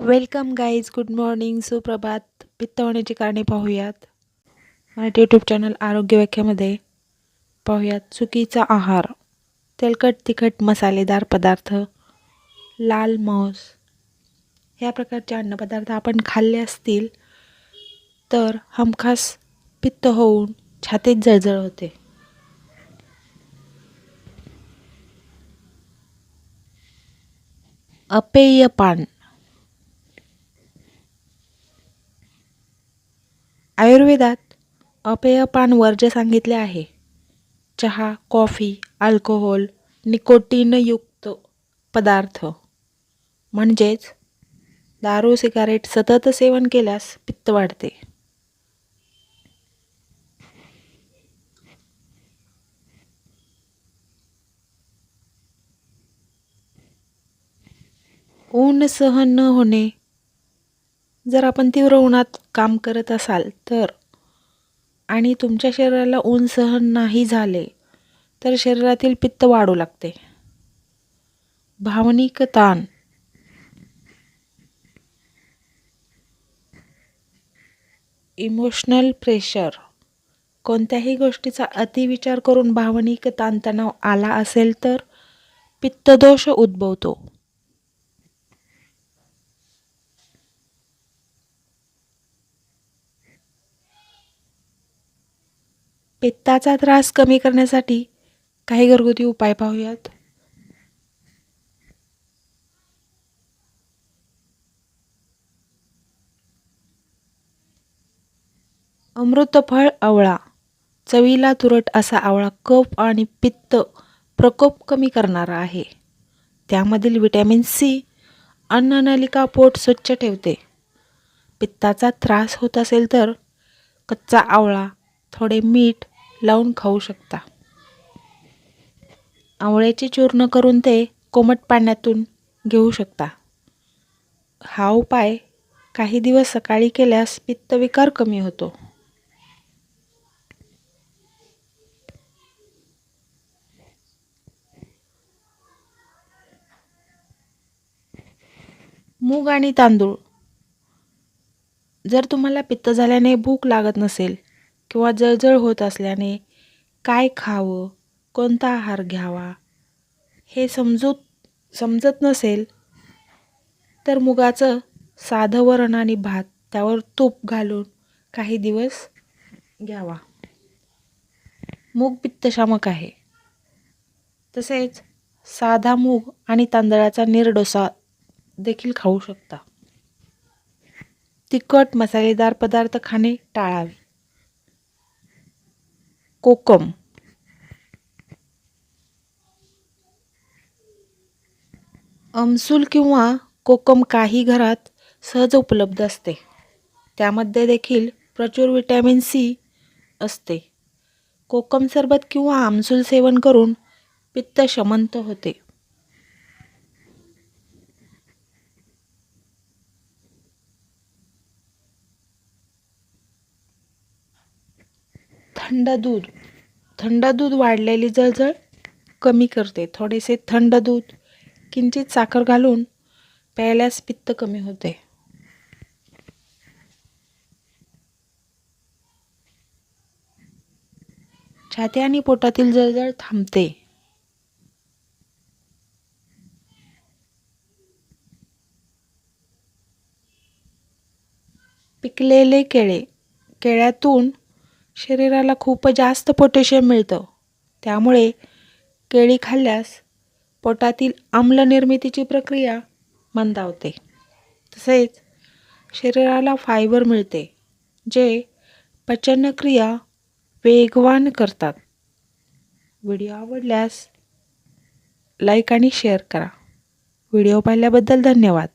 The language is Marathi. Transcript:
वेलकम गाईज गुड मॉर्निंग सुप्रभात पित्त होण्याची कारणे पाहूयात मराठी यूट्यूब चॅनल आरोग्य व्याख्यामध्ये पाहूयात चुकीचा आहार तेलकट तिखट मसालेदार पदार्थ लाल मांस या प्रकारचे अन्नपदार्थ आपण खाल्ले असतील तर हमखास पित्त होऊन छातीत जळजळ होते अपेय पान आयुर्वेदात अपेयपान वर्ज्य सांगितले आहे. चहा कॉफी अल्कोहोल निकोटीनयुक्त पदार्थ. म्हणजेच दारू सिगारेट सतत सेवन केल्यास पित्त वाढते. ऊन सहन न होणे जर आपण तीव्र उन्हात काम करत असाल तर आणि तुमच्या शरीराला ऊन सहन नाही झाले तर शरीरातील पित्त वाढू लागते. भावनिक ताण. Emotional pressure. कोणत्याही गोष्टीचा अतिविचार करून भावनिक ताणतणाव आला असेल तर पित्तदोष उद्भवतो. पित्ताचा त्रास कमी करण्यासाठी काही घरगुती उपाय पाहूयात. अमृतफळ आवळा. चवीला तुरट असा आवळा कफ आणि पित्त प्रकोप कमी करणारा आहे. त्यामधील विटॅमिन सी अन्ननलिका पोट स्वच्छ ठेवते. पित्ताचा त्रास होत असेल तर कच्चा आवळा थोडे मीठ लावून खाऊ शकता. आवळ्याचे चूर्ण करून ते कोमट पाण्यातून घेऊ शकता. हा उपाय काही दिवस सकाळी केल्यास पित्तविकार कमी होतो. मूग आणि तांदूळ. जर तुम्हाला पित्त झाल्याने भूक लागत नसेल किंवा जळजळ होत असल्याने काय खावं कोणता आहार घ्यावा हे समजूत समजत नसेल तर मुगाचं साधं वरण आणि भात त्यावर तूप घालून काही दिवस घ्यावा. मूग पित्तशामक आहे. तसेच साधा मूग आणि तांदळाचा निरडोसा देखील खाऊ शकता. तिखट मसालेदार पदार्थ खाणे टाळावे. कोकम. अमसूल किंवा कोकम काही घरात सहज उपलब्ध असते. त्यामध्ये देखील प्रचूर विटॅमिन सी असते. कोकम सरबत किंवा आमसूल सेवन करून पित्त शमंत होते. थंड दूध. थंड दूध वाढलेली जळजळ कमी करते. थोडेसे थंड दूध किंचित साखर घालून प्यायल्यास पित्त कमी होते. छाती आणि पोटातील जळजळ थांबते. पिकलेले केळे केळ्यातून शरीराला खूप जास्त पोटॅशियम मिळतं. त्यामुळे केळी खाल्ल्यास पोटातील आम्ल निर्मितीची प्रक्रिया मंदावते. तसेच शरीराला फायबर मिळते जे पचनक्रिया वेगवान करतात. व्हिडिओ आवडल्यास लाईक आणि शेअर करा. व्हिडिओ पाहिल्याबद्दल धन्यवाद.